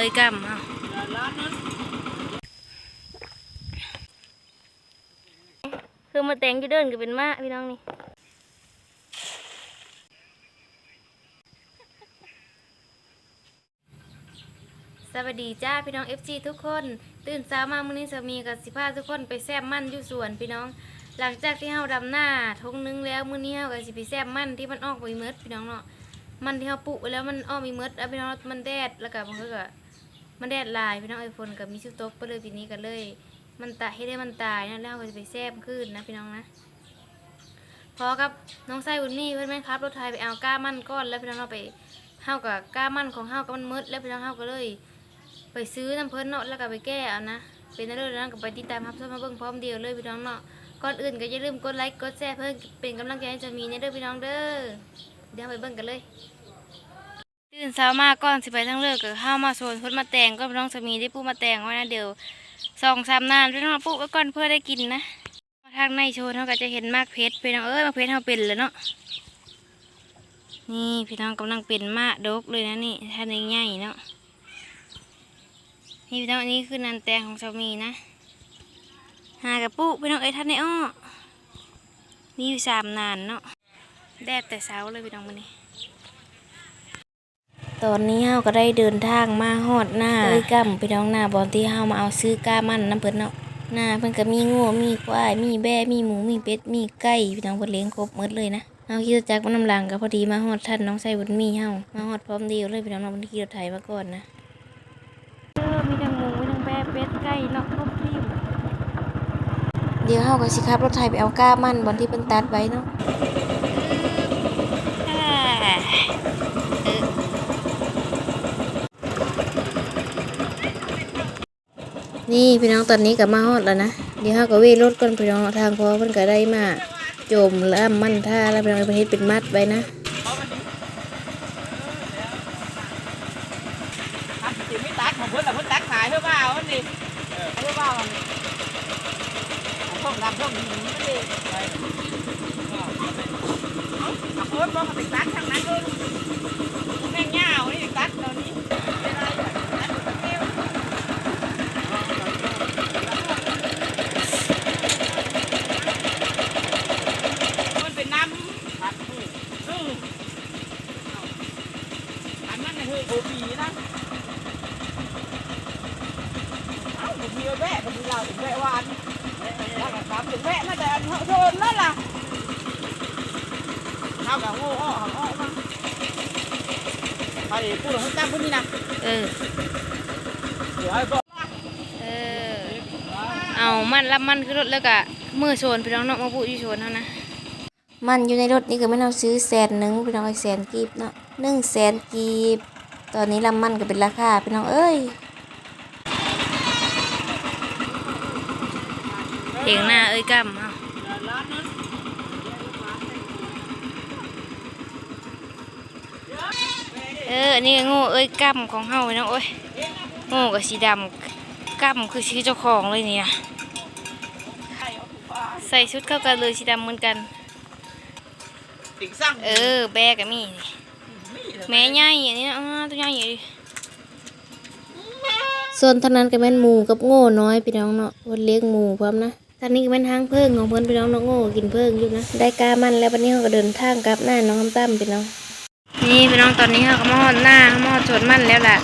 เอ้ยกำเอคือมาแต่งอยู่เดินก็เป็นมะพี่น้องนี่สวัสดีจ้าพี่น้อง FG ทุกคน ตื่นเช้ามามื้อนี้สามีกับสิพาทุกคนไปแซบมั่นอยู่สวนพี่น้อง หลังจากที่เฮาดำหน้าทงนึงแล้วมื้อนี้เฮาก็สิไปแซบมั่นที่มันออกไปเมิดพี่น้องเนาะมันที่เฮาปลูกไว้แล้วมันออกมีเมิดแล้วพี่น้องมันแดดแล้วก็มันก็ มันแดดลายพี่น้องไอ้ฝนก็มีชุดตกไปเลยปีนี้ก็เลย มันตายให้ได้มันตายนะแล้วก็จะไปแซบขึ้นนะพี่น้องนะพอกับน้องไส้บุญมีเพื่อนแม่ครับรถไทยไปเอาก้ามั่นก้อนแล้วพี่น้องเราไปเฮากับก้ามั่นของเฮาก็มันเมดแล้วพี่น้องเฮาก็เลย ไปซื้อน้ำเพิ่นเนาะแล้วก็ไปแก้เอานะเป็นอะไรนั้นก็ไปติดตามครับชมมาเบิ่งพร้อมเดียวเลยพี่น้องเนาะก่อนอื่นก็อย่าลืมกดไลค์กดแชร์เพื่อเป็นกำลังใจให้จะมีในเด้อพี่น้องเด้อเดี๋ยวไปเบิ่งกันเลย ตื่นเช้ามาก่อนสิไปทั้งเลิกก็ข้าวมาโซนพิ่นมาแตงก็พี่น้องจะมีได้ปูมาแตงไว้นะเดี๋ยวสองสามนานพี่น้องมาปูกไว้ก่อนเพื่อได้กินนะทางในโชว์เขาก็จะเห็นมากเพชรพี่น้องเอ้ยมากเพชรเขาเป็นเลยเนาะนี่พี่น้องกำลังเป็นมากดกเลยนะนี่ท่านใหญ่ๆเนาะนี่พี่น้องอันนี้คือนันแตงของสามีนะหากระปุกพี่น้องเอ้ยท่านในอ้อมีอยู่สามนานเนาะแดดแต่เช้าเลยพี่น้องมันนี้ ตอนนี้เฮาก็ได้เดินทางมาฮอดหน้าเอ้ยกัมพี่น้องหน้าบอนที่เฮามาเอาซื้อก้ามันน้ำเพิ่นเนาะหน้าเพิ่นก็มีงัวมีควายมีแบะมีหมูมีเป็ดมีไก่พี่น้องเพิ่นเลี้ยงครบหมดเลยนะเอาขี่รถจักรมาน้ำหลังก็พอดีมาฮอดท่านน้องไส้บุญมีเฮามาฮอดพร้อมเดียวเลยพี่น้องเนาะมันขี่รถไถมาก่อนนะเออมีทั้งหมูมีทั้งแบะเป็ดไก่เนาะครบทีมเดี๋ยวเฮาก็สิขับรถไถไปเอาก้ามันบอนที่เพิ่นตัดไว้เนาะ นี่พี่น้องตอนนี้ก็มาฮอดแล้วนะเดี๋ยวเฮาก็เวรถก่อนพี่น้องทางพอเพิ่นก็ได้มาโจมแล่ามมันท่าแล้วพี่น้องไปเฮ็ดเป็นมัดไว้นะครับสิไม่ตัดของเพิ่นแต่ะเพิ่นตัดขายเพื่อว่ากันนี้เพื่อว่าพวกดำพวกนี้มันดิเอาเพิ่นบอกมาติดตัดทางนั้นเลยแม่งยาวนี่ตัดเดี๋ยวนี้เป็นไรตัดตัดเร็วมันเป็นน้ำตัดมืออืออันนั้นน่ะคือโอปีนะ เอ้าผมมีแวะผมมีเราถึงแวะวานแล้วก็ตามถึงแวะน่าจะอันโดนแล้วล่ะเข้ากับโง่อ้ออ้อมา ไปพูดของตั้งพวกนี้นะเออเดี๋ยวไอ้บอกเออเอามันรับมันคือรถแล้วก็มือโซนพี่น้องเนาะมาพูดอยู่โซนเท่านะมันอยู่ในรถนี่ก็ไม่เอาซื้อแสนหนึ่งพี่น้องไอ้แสนกีบเนาะหนึ่งแสนกีบ ตอนนี้ลำมันก็เป็นราคาพี่น้องเอ้ยเพียงหน้าเอ้ยกำเอา เอออันนี้ก็โง่เอ้ยกำของเฮาพี่น้องโอ้ยโง่กับสีดำกำคือชื่อเจ้าของเลยเนี่ยใส่ชุดเข้ากันเลยสีดำเหมือนกัน ติ่งสั่งเออ แบกกับมีนี่แม่ใหญ่อันนี้นะอ้าวตัวใหญ่อยู่ดิส่วนทางนั้นก็แม่นหมูกับโง่น้อยพี่น้องเนาะวันเลี้ยงหมูพร้อมนะทางนี้ก็แม่นทางเพิ่งของเพิ่นพี่น้องเนาะโง่กินเพิ่งอยู่นะได้กามันแล้ววันนี้เขาก็เดินทางกลับหน้าน้องคำตั้มพี่น้อง นี่พี่น้องตอนนี้เขาก็มอดหน้าเขามอดสวนมั่นแล้วแหละ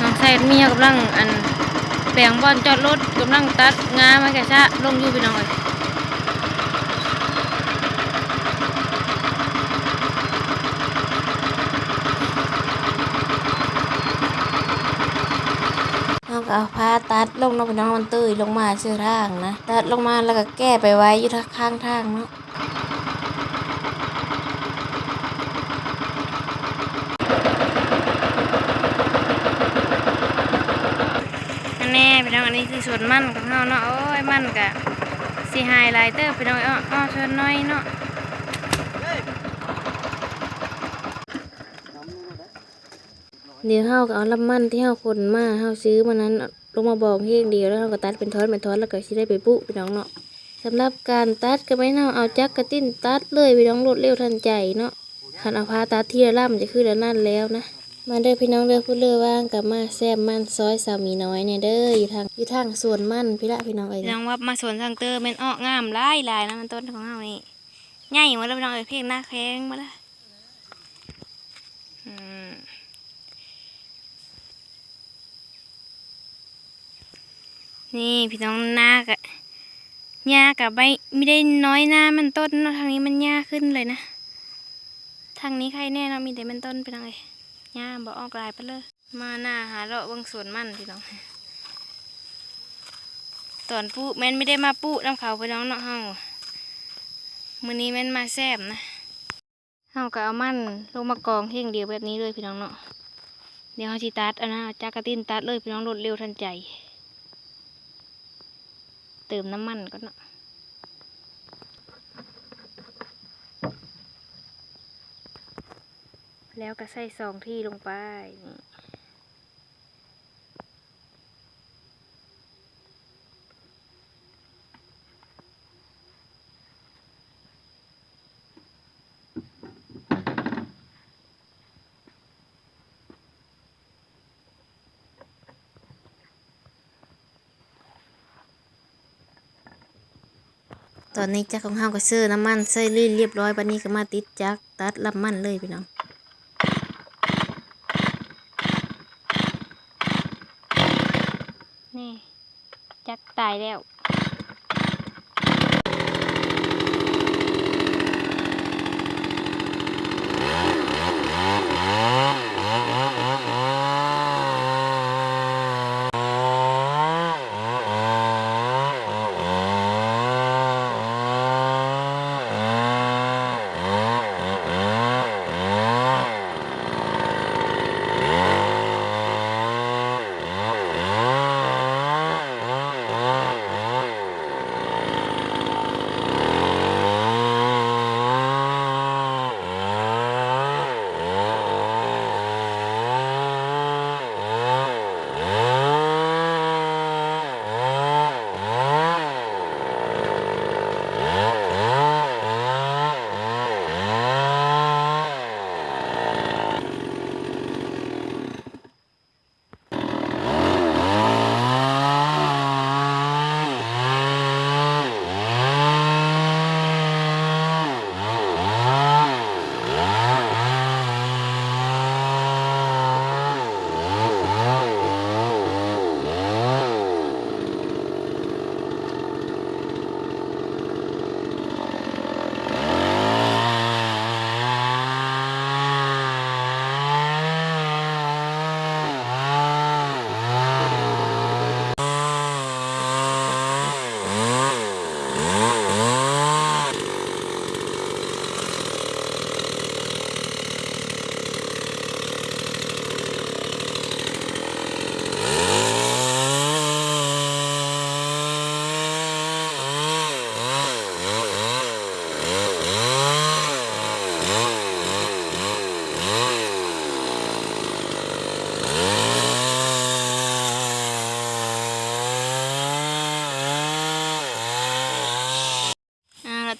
น้องชายมีเขากำลังอันแปลงบอลจอดรถกำลังตัดงามาแกะชะลงอยู่พี่น้องเอ้ยเราก็เอาผ้าตัดลงเนาะพี่น้องมันตื้ยลงมาเชื่อทางนะ ตัดลงมาแล้วก็แก้ไปไว้อยู่ทางข้างทางเนาะอันแน่พี่น้องอันนี้คือส วนมันของเราเนาะโอ้ยมันกะสีไฮไลท์เตอร์พี่น้องอ้ออ้อชวนน้อยเนาะเดี๋ยวเฮาก็เอาลำมันที่เฮาคนมาเฮาซื้อมานั้นลงมาบอกเพียงเดียวแล้วเฮาก็ตัดเป็นท่อนเป็นท่อนแล้วก็สิได้ไปปุพี่น้องเนาะสำหรับการตัดก็ไม่เนาเอาจักกระติ้นตัดเลยพี่น้องรวดเร็วทันใจเนาะคันเอาพาตัดที่ละล่ำจะคือละนั่นแล้วนะ มาเด้อพี่น้องเด้อพูดเลือว่างกับมาแซ่บมันซอยสามีน้อยเนี่ยเด้ออยู่ทางอยู่ทางสวนมันพี่ละพี่น้องเอ้ยน้องว่ามาสวนทางเตอร์แม่นออกงามลายลายนะมันต้นของเฮานี่ใหญ่หมดแล้วพี่น้องเอ้ยเพียงหน้าแข้งมาละนี่พี่น้องหน้ากะหญ้ากับใบไม่ได้น้อยหน้ามันต้นเนาทางนี้มันหญ้าขึ้นเลยนะ ทางนี้ใครแน่เนาะมีแต่เป็นต้นพี่น้องเอ้ ย่าบอกออกลายไปเลย มาหน้าหาเลาะบางส่วนมันพี่น้องตอนปูแม่นไม่ได้มาปูน้ำเขาพี่น้องเนาะเฮามื้อนี้แม่นมาแซบนะเฮาก็เอามันลงมากองเที่ยงเดียวแบบนี้เลยพี่น้องเนาะเดี๋ยวเฮาสิตัดเอานะจากกระตินตัดเลยพี่น้องรวดเร็วทันใจ เติมน้ำมันก่อนเนาะ แล้วก็ใส่ซองที่ลงไปนี่ตอนนี้จักของเฮาก็ซื้อน้ำมันใส่รีดเรียบร้อยบัดนี้ก็มาติดจักตัดรับมันเลยพี่น้อง นี่ จัก ตายแล้ว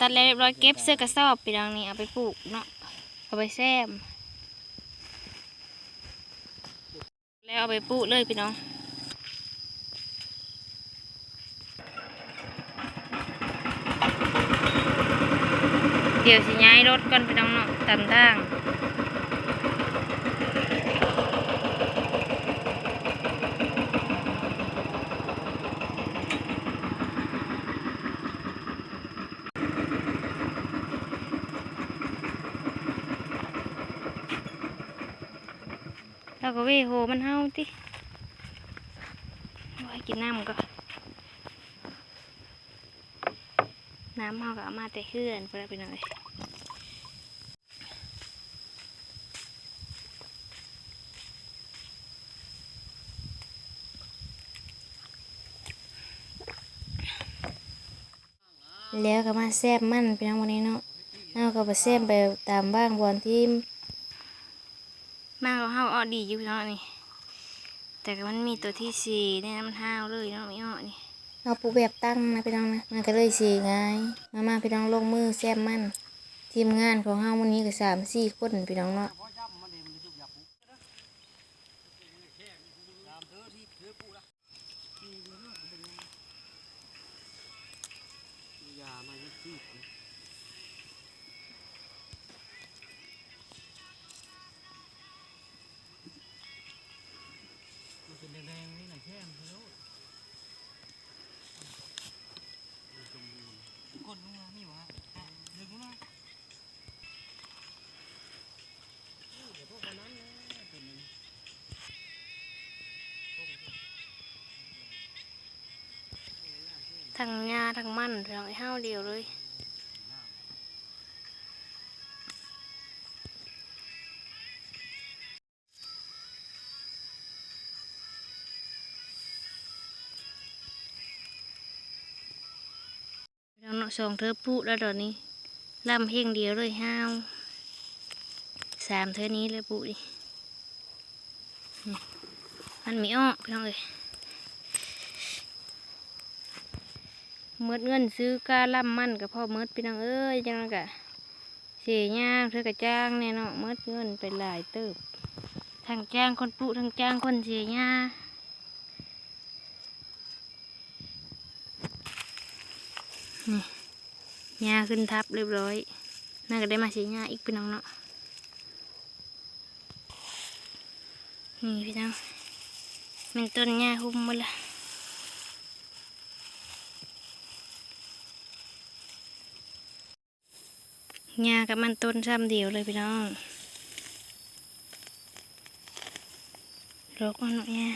ตัดแล้วเรียบร้อยเก็บเสื้อกระสอบไปดังนี้เอาไปปลูกเนาะเอาไปแซม แล้วเอาไปปลูกเลยพี่น้องเดี๋ยวสิย้ายรถก่อนไปน้องเนาะตันทาง เวโหมันเฮาติไว้กินน้ำก็น้ำเฮาก็เอามาแต่เขื่อนเพื่อนไปหน่อยแล้วก็มาแซบมันพี่น้องวันนี้เนาะเอาก็ไปแซบไปตามบ้างบอนที่มาของเฮาออ ดีอยู่พี่น้องนี่ แต่มันมีตัวที่สี่เนี่ยมันห้าวเลยเนาะไม่น้อนี่เอาปูแบบตั้งนะพี่น้องนะมันก็เลยสี่ง่ายมามาพี่น้องลงมือแซบมันทีมงานของเฮาวันนี้ก็สามสี่คนพี่น้องเนาะ ทั้งหญ้าทั้งมันพี่น้องไอ้ห้าวเดียวเลยพี่น้องเนาะสองเธอปุ๊แล้วตอนนี้ล่ำเพียงเดียวเลยห้าวสามเธอนี้เลยปุ๊ดินี่มันมีอ้อพี่น้องเอ้ย เมิดเงินซื้อกาล่ำมันกับพ่อเมิดพี่น้องเอ้ยจังนั้นกะเสียยางเธอกะจ้างแน่เนาะเมิดเงินไปหลายเติบทั้งจ้างคนปุทั้งจ้างคนเสียย่านี่ยาขึ้นทับเรียบร้อยน่าก็ได้มาเสียยาอีกพี่น้องเนาะนี่พี่น้องเป็นต้นย่าหุ้มหมดละ หญ้ากับมันต้นซ้ำเดียวเลยพี่น้องรกมันเนาะหญ้า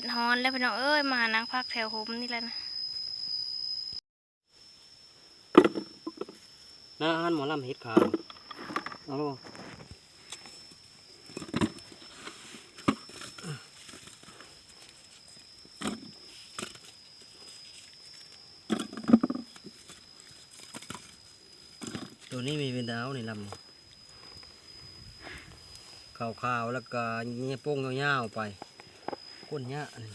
ดดฮ้อนแล้วพี่น้องเอ้ยมาหานั่งพักแถวโฮมนี่แหละนะน้าอาหารหมอลำเฮ็ดขาวเอาลูกตัวนี้มีเป็นดาวในลำขาวๆแล้วก็เงี้ยโป้งยาวๆไป ก้นเนี้ยอันนี้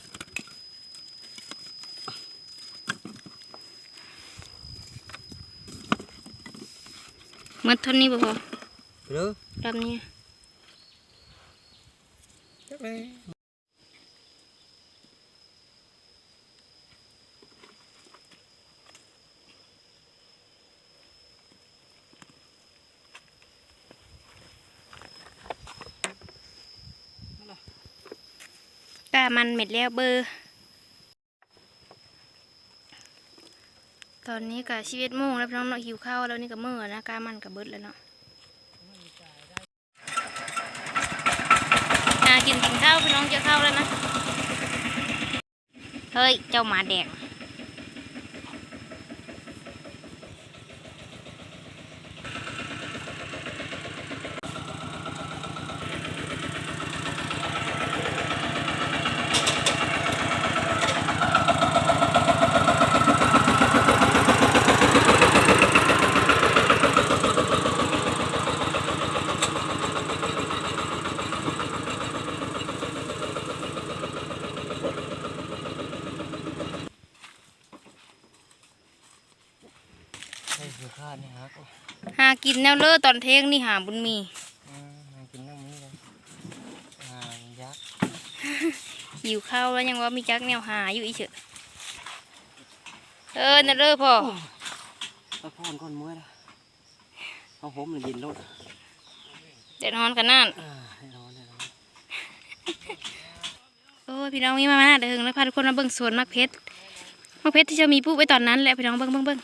เมื่อเท่านี้บ่พอเด้อลำนี้ กามันเม็ดแล้วเบอร์ตอนนี้ก็ชีวิตโมงแล้วพี่น้องเนาะหิวข้าวแล้วนี่ก็เมื่อนะกามันกับเบิดแล้วเนาะอากินกินข้าวพี่น้องจะเข้าแล้วนะ เฮ้ย เจ้าหมาแดง ใช่คือข้านี่ฮัก หากิน แนวเลอตอนเทงนี่หาบุญมีอืมหากินน้ำนี้เลยหายักษ์หิวข้าวแล้วยังว่ามีจักแนวหาอยู่อีเฉอะเออนั่นเลยพ่อพักผ่อนก่อนมื้อละเอาผมเลยยินรถเดี๋ยวนอนกันนั่นอ่าให้นอนให้นอนโอ้ยพี่น้องมีมามาเดี๋ยวถึงแล้วพาทุกคนมาเบิ่งสวนมักเพชรมักเพชรที่จะมีปลูกไว้ตอนนั้นแหละพี่น้องเบิ่งเบิ่งเบิ่ง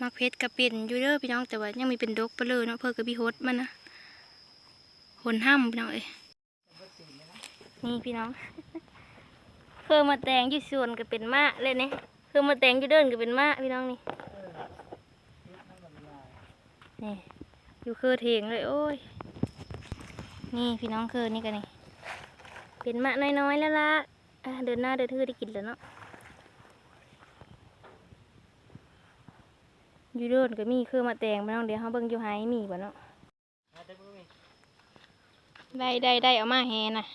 มักเพชรก็เป็นยูเด้อพี่น้องแต่ว่ายังมีเป็นดกไปเลยเนาะเพื่อกับพี่โฮดมันนะหนห้ำพี่น้องเอ้ยนี่พี่น้องเพื่อมาแต่งยู่สวนก็เป็นมะเลยเนี่ยเพื่อมาแต่งยูเดินก็เป็นมะพี่น้องนี่นี่อยู่คือเถียงเลยโอ้ยนี่พี่น้องคือนี่กันนี่เป็นมะน้อยๆแล้วละะเดินหน้าเดินทื่อได้กินแล้วเนาะ ยู่เดินก็มีคือมาแตงมาน้องเดี๋ยวเขาเบิ่งอยู่ไฮมีบ่เนาะได้ได้ได้เอามาแฮน่ะ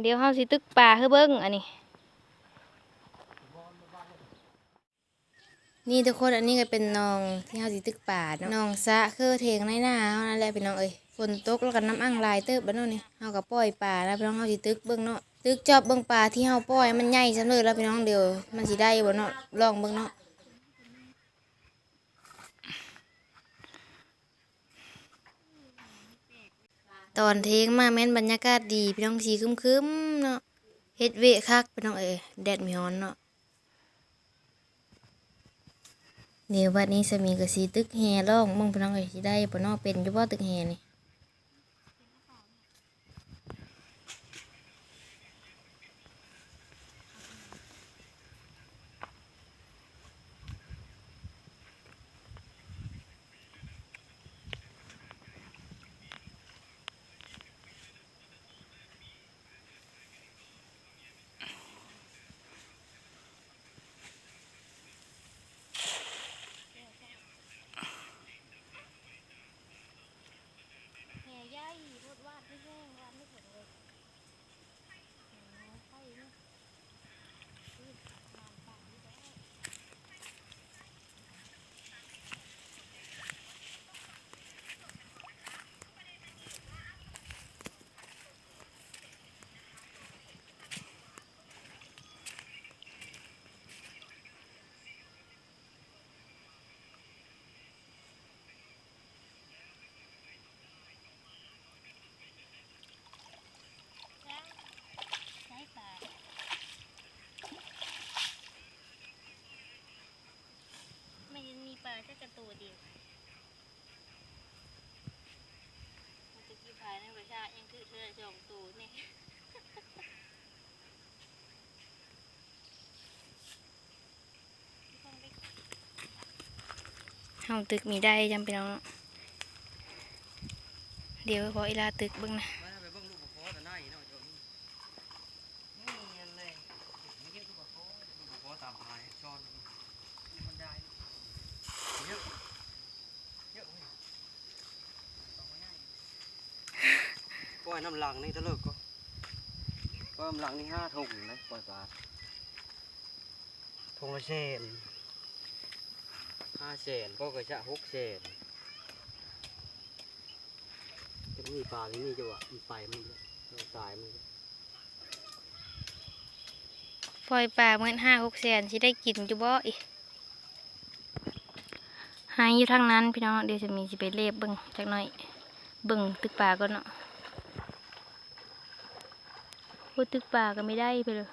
เดี๋ยวเขาสิตึกป่าคือเบิ่งอันนี้ นี่ทุกคนอันนี้ก็เป็นน้องที่เขาสิตึกป่าเนาะน้องสะคือเทงในหน้าเขานั่นแหละเป็นน้องเอ้ยฝนตกแล้วก็น้ำอ่างลายเติบบ้านเนาะนี่เขาก็ปล่อยป่าแล้วพี่น้องเขาสิตึกเบิ่งเนาะตึกจอบเบิ่งป่าที่เขาปล่อยมันใหญ่ซะเลยแล้วพี่น้องเดี๋ยวมันสิได้บ่เนาะลองเบิ่งเนาะ ตอนเทงมาแม่นบรรยากาศดีพี่น้องสีคึมๆเนาะเฮ็ดเวะคักพี่น้องเอ๋ยแดดมีฮ้อนเนาะเดี๋ยววันนี้สามีก็สีตึกแฮล่องมึงพี่น้องเอ๋ยสิได้บ่เนอเป็นอยู่บ่ตึกแฮนี่แห่ใหญ่รถวาดไม่แห้งวาดไม่ถึงเลยใช้ป่าไม่มีปลาแค่กระตัวเดียวมันจะกี่พายในประชายังคือเธอสองตัวนี่เฮาตึกมีได้จำเป็นเอเนาะเดี๋ยวพออีลาตึกบิ่งนะ มาไปเบิ่งลูกบ่พอแต่ไหนเนาะเดี๋ยวนี้นี่อันเลยไม่เก็บลูกบ่พอลูกบ่พอตามพายช้อนนี่มันได้เยอะเยอะเว้ยเอาไว้ให้ปล่อยน้ำ หลังนี่ตะเลิกก็ปล่อยน้ำหลังนี่ห้าถุงนะปล่อยปลาถุงละเศนห้าเศนก็กระชะหกเศนจะมีปลาที่นี่จะว่ามันไปมันเลยมันตายมันเลยปล่อยปลาเมื่อห้าหกแสนสิได้กินอยู่บ่อีหายอยู่ทางนั้นพี่น้องเดี๋ยวจะมีสิไปเล็บเบิ่งจักหน่อยเบิ่งตึกปลาก่อนเนาะ โอ้ตึกปลาก็ไม่ได้ไปเลย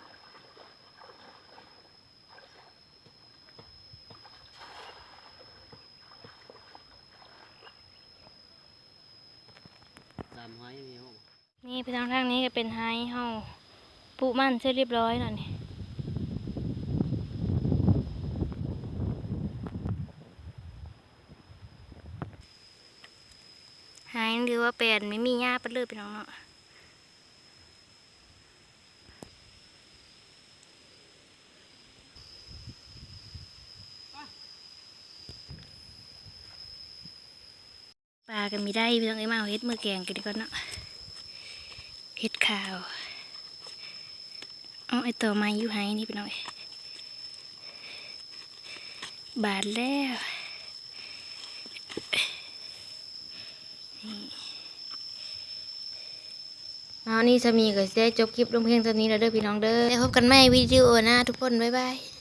ตามหอยมีห้องนี่ไปทางทางนี้ก็เป็นไฮเฮาปลูกมันเสร็จเรียบร้อยแล้วนี่หายหรือว่าเป็นไม่มีหญ้าไปเลยพี่น้องเนาะ ปลาก็มีได้พี่น้องเอ้ยมาเอาเฮ็ดมือแกงกันดีกว่าเนาะเห็ดขาวเอาไอตัวไม้อยู่ไห้นี่ไปหน่อยบาดแล้วเอานี่สามีก็จะได้จบคลิปลงเพียงเท่านี้แล้วเด้อพี่น้องเด้อได้พบกันใหม่วิดีโอหน้าทุกคน บ๊ายบาย